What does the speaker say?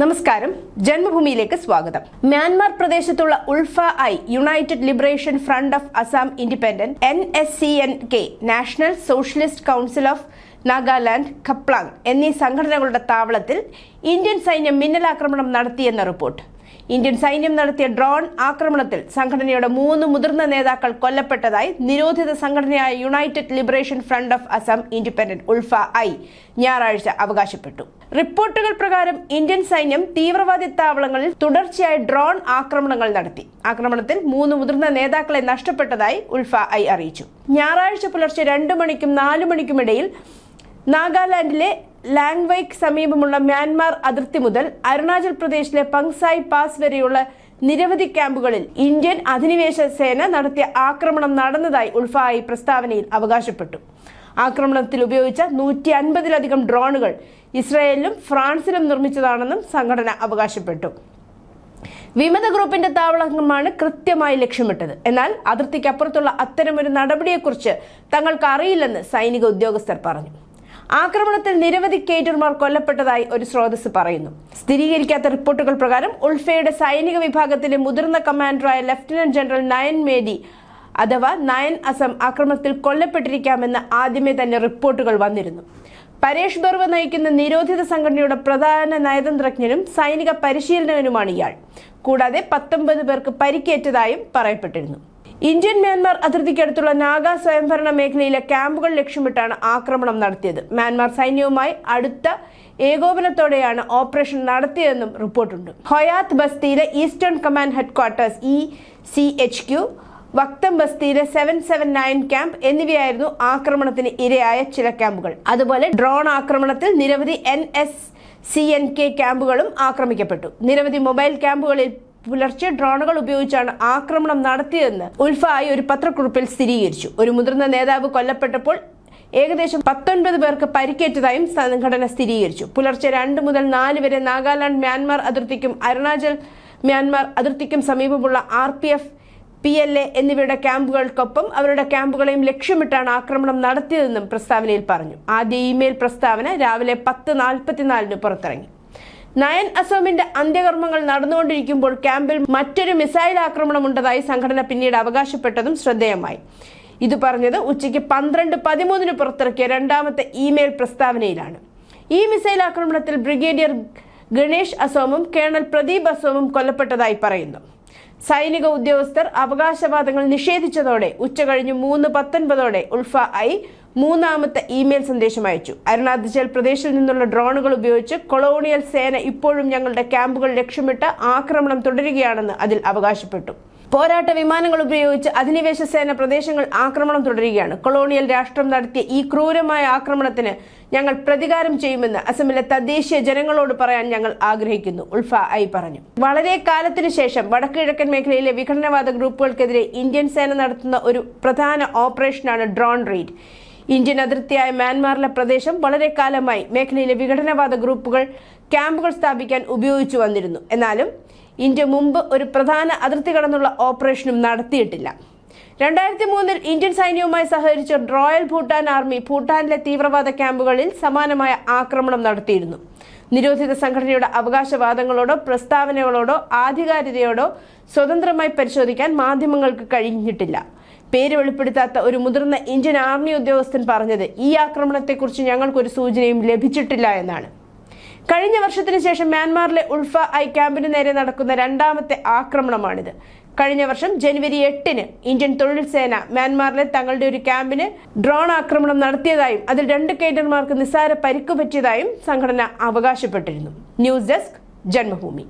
നമസ്കാരം. ജന്മഭൂമിയിലേക്ക് സ്വാഗതം. മ്യാൻമാർ പ്രദേശത്തുള്ള ULFA I united liberation front of Assam independent N S C N K national socialist council of Nagaland Khaplang എന്നീ സംഘടനകളുടെ താവളത്തിൽ Indian സൈന്യം മിന്നലാക്രമണം നടത്തിയെന്ന റിപ്പോർട്ട്. ഇന്ത്യൻ സൈന്യം നടത്തിയ ഡ്രോൺ ആക്രമണത്തിൽ സംഘടനയുടെ മൂന്ന് മുതിർന്ന നേതാക്കൾ കൊല്ലപ്പെട്ടതായി നിരോധിത സംഘടനയായ united liberation front of Assam independent ULFA I ഞായറാഴ്ച അവകാശപ്പെട്ടു. റിപ്പോർട്ടുകൾ പ്രകാരം ഇന്ത്യൻ സൈന്യം തീവ്രവാദി താവളങ്ങളിൽ തുടർച്ചയായി ഡ്രോൺ ആക്രമണങ്ങൾ നടത്തി. ആക്രമണത്തിൽ മൂന്ന് മുതിർന്ന നേതാക്കളെ നഷ്ടപ്പെട്ടതായി ഉൾഫ ഐ അറിയിച്ചു. ഞായറാഴ്ച പുലർച്ചെ രണ്ടു മണിക്കും നാലു മണിക്കുമിടയിൽ നാഗാലാൻഡിലെ ലാംഗ്വൈക്ക് സമീപമുള്ള മ്യാൻമാർ അതിർത്തി മുതൽ അരുണാചൽ പ്രദേശിലെ പങ്സായ് പാസ് വരെയുള്ള നിരവധി ക്യാമ്പുകളിൽ ഇന്ത്യൻ അധിനിവേശ സേന നടത്തിയ ആക്രമണം നടന്നതായി ഉൾഫായി പ്രസ്താവനയിൽ അവകാശപ്പെട്ടു. ആക്രമണത്തിൽ ഉപയോഗിച്ച നൂറ്റി അൻപതിലധികം ഡ്രോണുകൾ ഇസ്രായേലിലും ഫ്രാൻസിലും നിർമ്മിച്ചതാണെന്നും സംഘടന അവകാശപ്പെട്ടു. വിമത ഗ്രൂപ്പിന്റെ താവളമാണ് കൃത്യമായി ലക്ഷ്യമിട്ടത്. എന്നാൽ അതിർത്തിക്കപ്പുറത്തുള്ള അത്തരമൊരു നടപടിയെക്കുറിച്ച് തങ്ങൾക്ക് അറിയില്ലെന്ന് സൈനിക ഉദ്യോഗസ്ഥർ പറഞ്ഞു. ആക്രമണത്തിൽ നിരവധി കേറ്റർമാർ കൊല്ലപ്പെട്ടതായി ഒരു സ്രോതസ് പറയുന്നു. സ്ഥിരീകരിക്കാത്ത റിപ്പോർട്ടുകൾ പ്രകാരം ഉൾഫയുടെ സൈനിക വിഭാഗത്തിലെ മുതിർന്ന കമാൻഡറായ ലഫ്റ്റനന്റ് ജനറൽ നയൻ മേദി അഥവാ നയൻ അസം ആക്രമണത്തിൽ കൊല്ലപ്പെട്ടിരിക്കാമെന്ന് ആദ്യമേ തന്നെ റിപ്പോർട്ടുകൾ വന്നിരുന്നു. പരേഷ് ബർവ നയിക്കുന്ന നിരോധിത സംഘടനയുടെ പ്രധാന നയതന്ത്രജ്ഞനും സൈനിക പരിശീലനവനുമാണ് ഇയാൾ. കൂടാതെ പത്തൊമ്പത് പേർക്ക് പരിക്കേറ്റതായും പറയപ്പെട്ടിരുന്നു. ഇന്ത്യൻ മ്യാൻമാർ അതിർത്തിക്കടുത്തുള്ള നാഗ സ്വയംഭരണ മേഖലയിലെ ക്യാമ്പുകൾ ലക്ഷ്യമിട്ടാണ് ആക്രമണം നടത്തിയത്. മ്യാൻമാർ സൈന്യവുമായി അടുത്ത ഏകോപനത്തോടെയാണ് ഓപ്പറേഷൻ നടത്തിയതെന്നും റിപ്പോർട്ടുണ്ട്. ഹൊയാത്ത് ബസ്തിയിലെ eastern command headquarters E C H Q Waktam ബസ്തിയിലെ seven seven nine camp എന്നിവയായിരുന്നു ആക്രമണത്തിന് ഇരയായ ചില ക്യാമ്പുകൾ. അതുപോലെ ഡ്രോൺ ആക്രമണത്തിൽ നിരവധി N S C N K ക്യാമ്പുകളും ആക്രമിക്കപ്പെട്ടു. നിരവധി മൊബൈൽ ക്യാമ്പുകളിൽ പുലർച്ചെ ഡ്രോണുകൾ ഉപയോഗിച്ചാണ് ആക്രമണം നടത്തിയതെന്ന് ഉൽഫായി ഒരു പത്രക്കുറിപ്പിൽ സ്ഥിരീകരിച്ചു. ഒരു മുതിർന്ന നേതാവ് കൊല്ലപ്പെട്ടപ്പോൾ ഏകദേശം പത്തൊൻപത് പേർക്ക് പരിക്കേറ്റതായും സംഘടന സ്ഥിരീകരിച്ചു. പുലർച്ചെ രണ്ട് മുതൽ നാല് വരെ നാഗാലാൻഡ് മ്യാൻമാർ അതിർത്തിക്കും അരുണാചൽ മ്യാൻമാർ അതിർത്തിക്കും സമീപമുള്ള R P F P L A എന്നിവയുടെ ക്യാമ്പുകൾക്കൊപ്പം അവരുടെ ക്യാമ്പുകളെയും ലക്ഷ്യമിട്ടാണ് ആക്രമണം നടത്തിയതെന്നും പ്രസ്താവനയിൽ പറഞ്ഞു. ആദ്യ ഇമെയിൽ പ്രസ്താവന രാവിലെ പത്ത് നാൽപ്പത്തിനാലിന് പുറത്തിറങ്ങി. നയൻ അസോമിന്റെ അന്ത്യകർമ്മങ്ങൾ നടന്നുകൊണ്ടിരിക്കുമ്പോൾ ക്യാമ്പിൽ മറ്റൊരു മിസൈൽ ആക്രമണം ഉണ്ടതായി സംഘടന പിന്നീട് അവകാശപ്പെട്ടതും ശ്രദ്ധേയമായി. ഇത് പറഞ്ഞത് ഉച്ചയ്ക്ക് പന്ത്രണ്ട് പതിമൂന്നിന് പുറത്തിറക്കിയ രണ്ടാമത്തെ ഇമെയിൽ പ്രസ്താവനയിലാണ്. ഈ മിസൈൽ ആക്രമണത്തിൽ ബ്രിഗേഡിയർ ഗണേഷ് അസോമും കേണൽ പ്രദീപ് അസോമും കൊല്ലപ്പെട്ടതായി പറയുന്നു. സൈനിക ഉദ്യോഗസ്ഥർ അവകാശവാദങ്ങൾ നിഷേധിച്ചതോടെ ഉച്ചകഴിഞ്ഞ് മൂന്ന് പത്തൊൻപതോടെ ഉൾഫ ഐ മൂന്നാമത്തെ ഇമെയിൽ സന്ദേശം അയച്ചു. അരുണാചൽ പ്രദേശിൽ നിന്നുള്ള ഡ്രോണുകൾ ഉപയോഗിച്ച് കൊളോണിയൽ സേന ഇപ്പോഴും ഞങ്ങളുടെ ക്യാമ്പുകൾ ലക്ഷ്യമിട്ട് ആക്രമണം തുടരുകയാണെന്ന് അതിൽ അവകാശപ്പെട്ടു. പോരാട്ട വിമാനങ്ങൾ ഉപയോഗിച്ച് അധിനിവേശ സേന പ്രദേശങ്ങൾ ആക്രമണം തുടരുകയാണ്. കൊളോണിയൽ രാഷ്ട്രം നടത്തിയ ഈ ക്രൂരമായ ആക്രമണത്തിന് ഞങ്ങൾ പ്രതികാരം ചെയ്യുമെന്ന് അസമിലെ തദ്ദേശീയ ജനങ്ങളോട് പറയാൻ ഞങ്ങൾ ആഗ്രഹിക്കുന്നു ഉൾഫ ഐ പറഞ്ഞു. വളരെ കാലത്തിനു ശേഷം വടക്കുകിഴക്കൻ മേഖലയിലെ വിഘടനവാദ ഗ്രൂപ്പുകൾക്കെതിരെ ഇന്ത്യൻ സേന നടത്തുന്ന ഒരു പ്രധാന ഓപ്പറേഷനാണ് ഡ്രോൺ റെയ്ഡ്. ഇന്ത്യൻ അതിർത്തിയായ മ്യാൻമാറിലെ പ്രദേശം വളരെ കാലമായി മേഖലയിലെ വിഘടനവാദ ഗ്രൂപ്പുകൾ ക്യാമ്പുകൾ സ്ഥാപിക്കാൻ ഉപയോഗിച്ചു വന്നിരുന്നു. എന്നാലും ഇന്ത്യ മുമ്പ് ഒരു പ്രധാന അതിർത്തി കടന്നുള്ള ഓപ്പറേഷനും നടത്തിയിട്ടില്ല. രണ്ടായിരത്തി മൂന്നിൽ ഇന്ത്യൻ സൈന്യവുമായി സഹകരിച്ച റോയൽ ഭൂട്ടാൻ ആർമി ഭൂട്ടാനിലെ തീവ്രവാദ ക്യാമ്പുകളിൽ സമാനമായ ആക്രമണം നടത്തിയിരുന്നു. നിരോധിത സംഘടനയുടെ അവകാശവാദങ്ങളോടോ പ്രസ്താവനകളോടോ ആധികാരികതയോടോ സ്വതന്ത്രമായി പരിശോധിക്കാൻ മാധ്യമങ്ങൾക്ക് കഴിഞ്ഞിട്ടില്ല. പേര് വെളിപ്പെടുത്താത്ത ഒരു മുതിർന്ന ഇന്ത്യൻ ആർമി ഉദ്യോഗസ്ഥൻ പറഞ്ഞത് ഈ ആക്രമണത്തെക്കുറിച്ച് ഞങ്ങൾക്കൊരു സൂചനയും ലഭിച്ചിട്ടില്ല എന്നാണ്. കഴിഞ്ഞ വർഷത്തിന് ശേഷം മ്യാൻമാറിലെ ഉൾഫ ഐ ക്യാമ്പിന് നേരെ നടക്കുന്ന രണ്ടാമത്തെ ആക്രമണമാണിത്. കഴിഞ്ഞ വർഷം ജനുവരി എട്ടിന് ഇന്ത്യൻ തൊഴിൽ സേന മ്യാൻമാറിലെ തങ്ങളുടെ ഒരു ക്യാമ്പിന് ഡ്രോൺ ആക്രമണം നടത്തിയതായും അതിൽ രണ്ട് കേഡർമാർക്ക് നിസ്സാര പരിക്കു പറ്റിയതായും സംഘടന അവകാശപ്പെട്ടിരുന്നു. News desk Janmabhumi.